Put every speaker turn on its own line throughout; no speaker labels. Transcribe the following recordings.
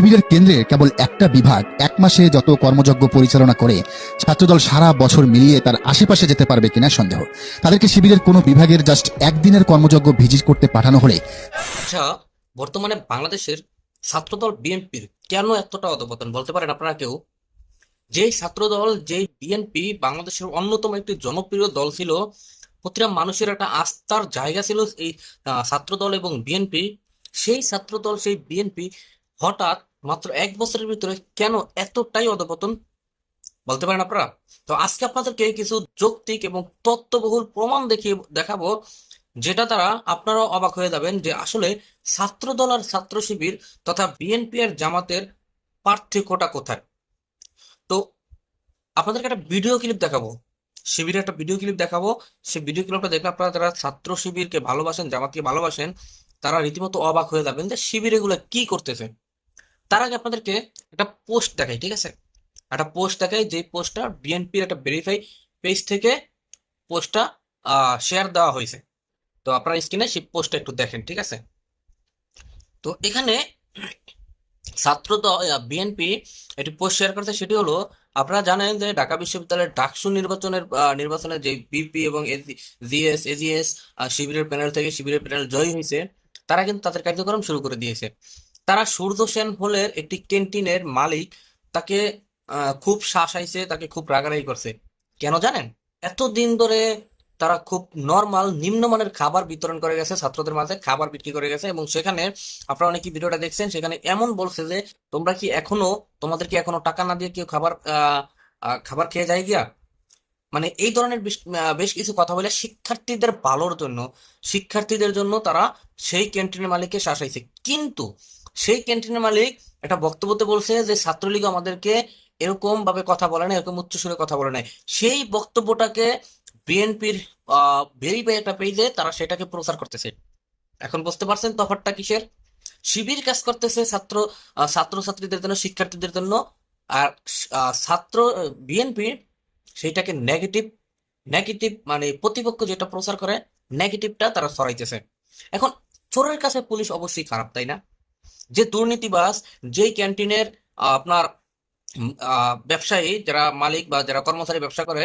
শিবিরের কেন্দ্রে কেবল একটা বিভাগ, এক মাসে যত কর্মযজ্ঞ পরিচালনা করে, ছাত্রদল সারা বছর মিলিয়ে তার আশেপাশে যেতে পারবে কিনা সন্দেহ। তাদেরকে শিবিরের কোনো বিভাগের জাস্ট একদিনের কর্মযজ্ঞ ভিজিট করতে পাঠানো হলে।
আচ্ছা বর্তমানে বাংলাদেশের ছাত্রদল বিএনপির কেন এতটা অধপতন? বলতে পারেন আপনারা কেউ? যেই ছাত্রদল, যেই বিএনপি বাংলাদেশের অন্যতম একটি জনপ্রিয় দল ছিল, প্রতিটা মানুষের একটা আস্থার জায়গা ছিল এই ছাত্রদল এবং বিএনপি। সেই ছাত্রদল, সেই বিএনপি হঠাৎ মাত্র এক বছরের ভিতরে কেন এতটাই অধপতন? বলতে পারেন আপনারা? তো আজকে আপনাদেরকে কিছু যৌক্তিক এবং তত্ত্ববহুল প্রমাণ দেখিয়ে দেখাবো, যেটা দ্বারা আপনারাও অবাক হয়ে যাবেন যে আসলে ছাত্রদল আর ছাত্র শিবির তথা বিএনপি আর জামাতের পার্থক্যটা কোথায়? তো আপনাদেরকে একটা ভিডিও ক্লিপ দেখাবো। শিবিরের একটা ভিডিও ক্লিপ দেখাবো। সেই ভিডিও ক্লিপটা দেখলে আপনারা যারা ছাত্র শিবিরকে ভালোবাসেন, জামাতকে ভালোবাসেন, তারা রীতিমতো অবাক হয়ে যাবেন যে শিবির এগুলো কি করতেছে। তার আগে আপনাদেরকে একটা পোস্ট দেখাই, ঠিক আছে? একটা পোস্ট দেখাই যে পোস্টটা বিএনপির একটা ভেরিফাই পেজ থেকে পোস্টটা শেয়ার দেওয়া হয়েছে। তো আপনারা স্ক্রিনে সেই পোস্টটা একটু দেখেন, ঠিক আছে? তো এখানে ছাত্র বিএনপি একটি পোস্ট শেয়ার করেছে, সেটি হলো, আপনারা জানেন যে ঢাকা বিশ্ববিদ্যালয়ের ডাকসু নির্বাচনের নির্বাচনে যে বিপি এবং জিএস এজিএস শিবিরের প্যানেল থেকে শিবিরের প্যানেল জয়ী হয়েছে, তারা কিন্তু তাদের কার্যক্রম শুরু করে দিয়েছে। তারা সূর্য সেন হলের একটি ক্যান্টিনের মালিক। তাকে খুব শাসাইছে, তাকে খুব রাগারাগি করছে। কেন জানেন? এতদিন ধরে তারা খুব নর্মাল নিম্নমানের খাবার বিতরণ করে গেছে, ছাত্রদের মাঝে খাবার বিক্রি করে গেছে এবং সেখানে আপনারা অনেকে ভিডিওটা দেখছেন, সেখানে এমন বলছে যে, তোমরা কি এখনও, তোমাদের কি এখনও টাকা না দিয়ে কেউ খাবার খাবার খেয়ে যায় গিয়া? মানে এই ধরনের বেশ কিছু কথা বলে শিক্ষার্থীদের ভালোর জন্য, শিক্ষার্থীদের জন্য তারা সেই ক্যান্টিনের মালিককে শাসাইছে। কিন্তু সেই ক্যান্টিনের মালিক একটা বক্তব্যতে বলছে যে ছাত্রলীগ আমাদেরকে এরকম ভাবে কথা বলে না এরকম উচ্চস্বরে কথা বলে নাই সেই বক্তব্যটাকে বিএনপির ভেরিফাই একটা পেজে তারা সেটাকে প্রচার করতেছে। এখন বুঝতে পারছেন তফাৎটা কিসের? শিবির কাজ করতেছে ছাত্র আহ, ছাত্রছাত্রীদের জন্য শিক্ষার্থীদের জন্য আর ছাত্র বিএনপি সেইটাকে নেগেটিভ নেগেটিভ মানে প্রতিপক্ষ যেটা প্রচার করে নেগেটিভটা তারা ছড়াইতেছে। এখন চোরের কাছে পুলিশ অবশ্যই খারাপ তাই না? যে দুর্নীতিবাস যেই ক্যান্টিনের আপনার ব্যবসায়ী, যারা মালিক বা যারা কর্মচারী ব্যবসা করে,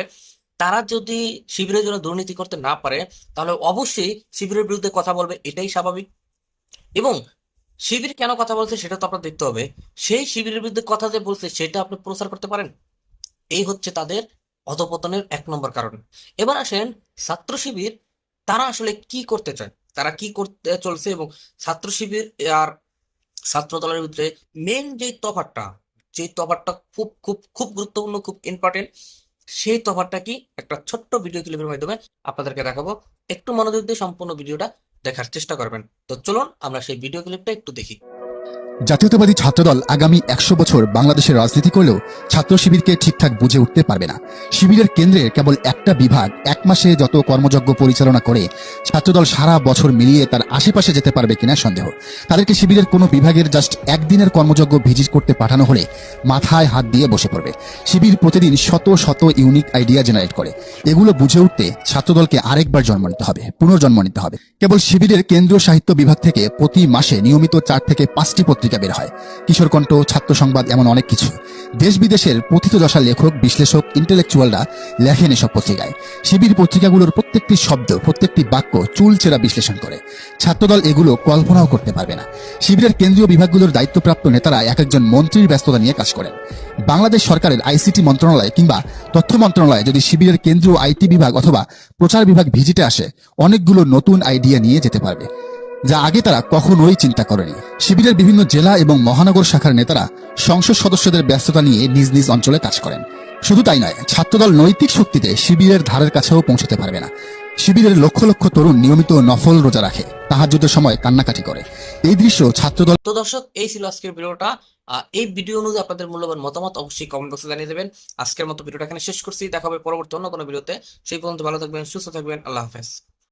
তারা যদি শিবিরের জন্য দুর্নীতি করতে না পারে, তাহলে অবশ্যই শিবিরের বিরুদ্ধে কথা বলবে, এটাই স্বাভাবিক। এবং শিবির কেন কথা বলছে সেটা তো আপনার দেখতে হবে। সেই শিবিরের বিরুদ্ধে কথা যে বলছে, সেটা আপনি প্রচার করতে পারেন। এই হচ্ছে তাদের অধপতনের এক নম্বর কারণ। এবার আসেন ছাত্র শিবির, তারা আসলে কি করতে চায়? তারা কি করতে চলছে এবং ছাত্র শিবির, আর ছাত্র দলের ভিতরে মেন যে তফাটটা যে তফাটটা খুব খুব খুব গুরুত্বপূর্ণ, খুব ইম্পর্টেন্ট সেই তফাটটা কি? একটা ছোট্ট ভিডিও ক্লিপের মাধ্যমে আপনাদেরকে দেখাবো। একটু মনোযোগ দিয়ে সম্পূর্ণ ভিডিওটা দেখার চেষ্টা করবেন। তো চলুন আমরা সেই ভিডিও ক্লিপটা একটু দেখি।
জাতীয়তাবাদী ছাত্রদল আগামী একশো বছর বাংলাদেশের রাজনীতি করলেও ছাত্র শিবিরকে ঠিকঠাক বুঝে উঠতে পারবে না। শিবিরের কেন্দ্রে কেবল একটা বিভাগ, এক মাসে যত কর্মযজ্ঞ পরিচালনা করে ছাত্রদল সারা বছর মিলিয়ে তার আশেপাশে যেতে পারবে কিনা সন্দেহ। তাদেরকে শিবিরের কোনো বিভাগের জাস্ট একদিনের কর্মযজ্ঞ ভিজিট করতে পাঠানো হলে মাথায় হাত দিয়ে বসে পড়বে। শিবির প্রতিদিন শত শত ইউনিক আইডিয়া জেনারেট করে। এগুলো বুঝে উঠতে ছাত্রদলকে আরেকবার জন্ম নিতে হবে, পুনর্জন্ম নিতে হবে। কেবল শিবিরের কেন্দ্রীয় সাহিত্য বিভাগ থেকে প্রতি মাসে নিয়মিত চার থেকে পাঁচটি পত্রিকা বের হয়। কিশোর কণ্ঠ, ছাত্র সংবাদ, এমন অনেক কিছু। দেশ বিদেশের পথিতযশা লেখক, বিশ্লেষক, ইন্টেলেকচুয়ালরা লেখেন এসব পত্রিকায়। শিবির পত্রিকাগুলোর প্রত্যেকটি শব্দ, প্রত্যেকটি বাক্য চুলচেরা বিশ্লেষণ করে। ছাত্রদল এগুলো কল্পনাও করতে পারবে না। শিবিরের কেন্দ্রীয় বিভাগগুলোর দায়িত্বপ্রাপ্ত নেতারা এক একজন মন্ত্রীর ব্যস্ততা নিয়ে কাজ করেন। বাংলাদেশ সরকারের আইসিটি মন্ত্রণালয় কিংবা তথ্য মন্ত্রণালয় যদি শিবিরের কেন্দ্রীয় আইটি বিভাগ অথবা প্রচার বিভাগ ভিজিটে আসে, অনেকগুলো নতুন আইডিয়া নিয়ে যেতে পারবে। যা আগে তারা কখনোই চিন্তা করেনি। শিবিরের বিভিন্ন জেলা এবং মহানগর শাখার নেতারা সংসদ সদস্যদের ব্যস্ততা নিয়ে নিজ নিজ অঞ্চলে কাজ করেন। শুধু তাই নয়, ছাত্রদল নৈতিক শক্তিতে শিবিরের ধারের কাছেও পৌঁছতে পারবে না। শিবিরের লক্ষ লক্ষ তরুণ নিয়মিত নফল রোজা রাখে তাহাজ্জুদের সময় কান্নাকাটি করে। এই দৃশ্য ছাত্রদল
তো দর্শক, এই ছিল আজকের ভিডিওটা। এই ভিডিও অনুযায়ী আপনাদের মূল্যবান মতামত অবশ্যই কমেন্ট বক্সে জানিয়ে দেবেন। আজকের মতো ভিডিওটা এখানে শেষ করছি। দেখা হবে পরবর্তী অন্য কোনো ভিডিওতে। সেই পর্যন্ত ভালো থাকবেন, সুস্থ থাকবেন। আল্লাহ হাফেজ।